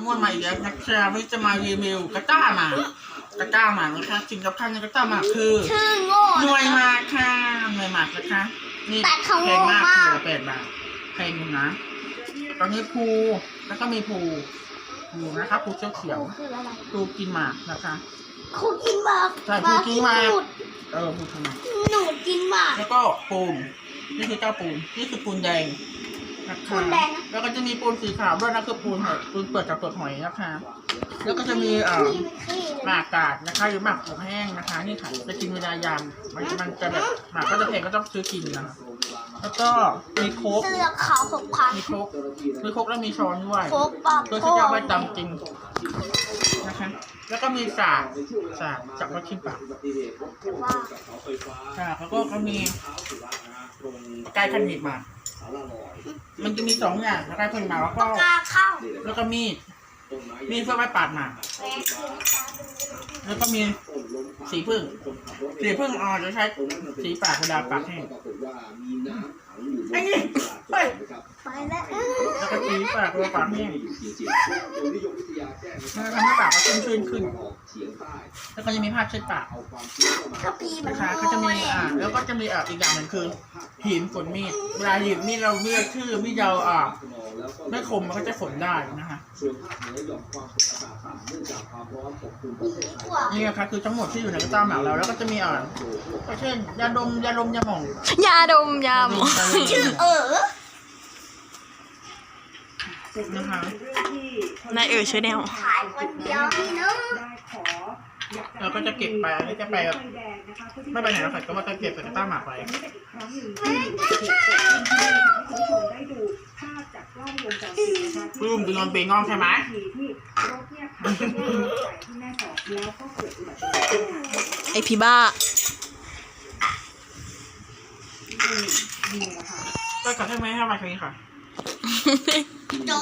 ม่วนมาอีกแล้วนะครับวันนี้จะมารีวิวกระต้าหมากระต้าหมานะคะสิ่งสำคัญในกระต้าหมาคือชื่อโง่หน่วยหมากค่ะหน่วยหมากนะคะ นี่แต่เขาแพโง่งมากมาก แปดบาทแพงอยู่นะ ตอนนี้ภูแล้วก็มีภูภูนะคะภูเขียวเขียวคืออะไรภูกินหมากนะคะครูกินหมากใช่ครูกินหมาก หนูเออภูกินหมากหนูกินหมากแล้วก็ปูนนี่คือเจ้าปูนนี่คือปูนแดง นะคะปูนแดงนะแล้วก็จะมีปูนสีขาวด้วยนะคือปูนหอยปูนเปิดจากเปลือกหอยนะคะ แล้วก็จะมีเอ่อขี้มันขี้หมากกาดนะคะ หรือหมากอบแห้งนะคะ นี่ค่ะจะกินเวลายามมันมันจะแบบหมากก็จะแพงก็ต้องซื้อกินนะคะแล้วก็มีโค้กเสื้อขาวหกพันมีโค้กมีโค้กแล้วมีช้อนด้วยโคกปอบเพื่อโคที่จะกเอาไว้ตำกินนะคะ แล้วก็มีสากสากจับไว้ชิมปากว่าสากแล้วก็ก็มีไก่ขันหนีบหมา กมันจะมีสองอย่างแล้วไก่ขันหนีบหมากแล้วก็กล้าเข้าแล้วก็มีดมีดเพื่อไว้ปาดหมากแม่คือแล้วก็มีสีพึ่งสีพึ่งอ๋อจะใช้สีปากเวลาปากแห้งไอ้นี่ไปไปแล้ว แล้วก็สีปากเวลาปากแห้งมันจะทำให้ปากมันชุ่มชื่นขึ้น แล้วก็จะมีผ้าเช็ดปากกระพีมันนะคะก็จะมีอ่าแล้วก็จะมีอ่าอีกอย่างหนึ่งคือหินฝนมีดเวลาหยิบมีดเราเลือกชื่อมีดเราอ่าไม่คมมันก็จะฝนได้นะคะกว่านี่นะคะคือทั้งหมดที่อยู่ในกระต้าหมากเราแล้วก็จะมีอ่าก็เช่นยาดมยาดมยาหม่องยาดมยาหมอง ยาดมชื่อเออ นะคะนายเอ๋ยชื่อแนวขายคนเดียวนี่เนอะเราก็จะเก็บไปอันนี้จะไปแบบไม่ไปไหนแล้วค่ะก็ว่าจะเก็บใส่กระต้าหมากไปปลื้มจะนอนเปงงองใช่ไหมไอพี่บ้าก็กลับใช่ไหมให้มาแค่นี้ค่ะ